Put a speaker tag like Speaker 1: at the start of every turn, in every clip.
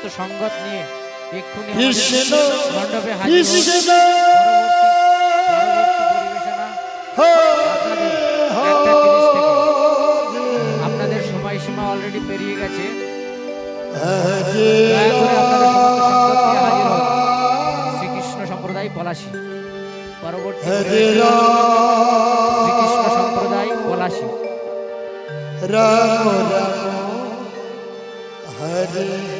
Speaker 1: সমস্ত সংগত নিয়ে এক্ষুনি মণ্ডপে হাজির আপনাদের সময়সীমা অলরেডি পেরিয়ে গেছে। শ্রীকৃষ্ণ সম্প্রদায় পলাশী। পরবর্তী শ্রীকৃষ্ণ সম্প্রদায় পলাশী।
Speaker 2: রাম রাম। হরে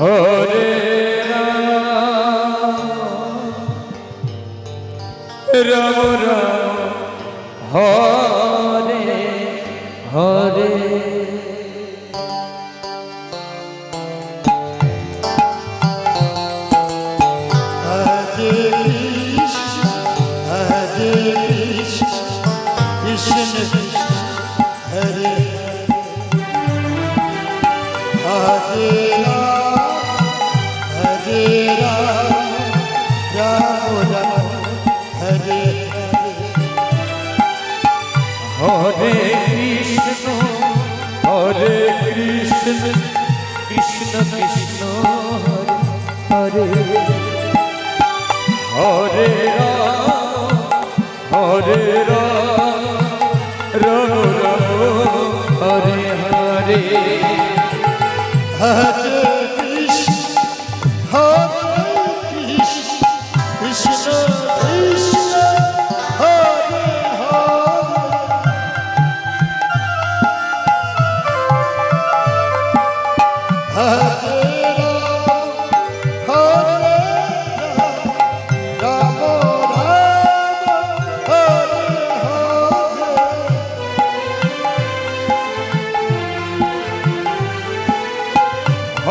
Speaker 1: হরে রাম। রাম হরে হরে।
Speaker 2: হরে কৃষ্ণ হরে হরে। হরে রাম হরে রাম রাম রাম হরে
Speaker 1: হরে। হরে কৃষ্ণ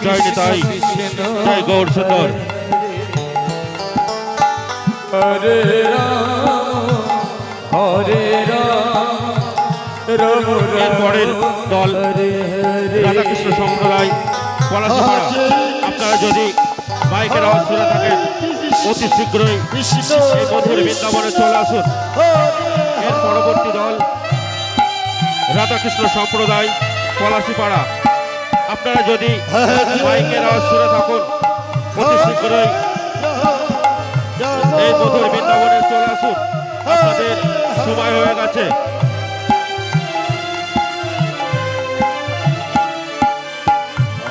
Speaker 2: কৃষ্ণ
Speaker 3: জয় গৌর সুন্দর।
Speaker 1: হরে রাম
Speaker 3: এরপরের দল রাধাকৃষ্ণ সম্প্রদায় পলাশিপাড়া আপনারা যদি মাইকের আওয়াজ শুনে থাকেন, অতি শীঘ্রই এই মধুর বৃন্দাবনে চলে আসুন। এর পরবর্তী দল রাধাকৃষ্ণ সম্প্রদায় পলাশিপাড়া আপনারা যদি মাইকের আওয়াজ শুনে থাকুন, অতি শীঘ্রই এই মধুর বৃন্দাবনে চলে আসুন। আপনাদের সময় হয়ে গেছে।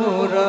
Speaker 1: মোরা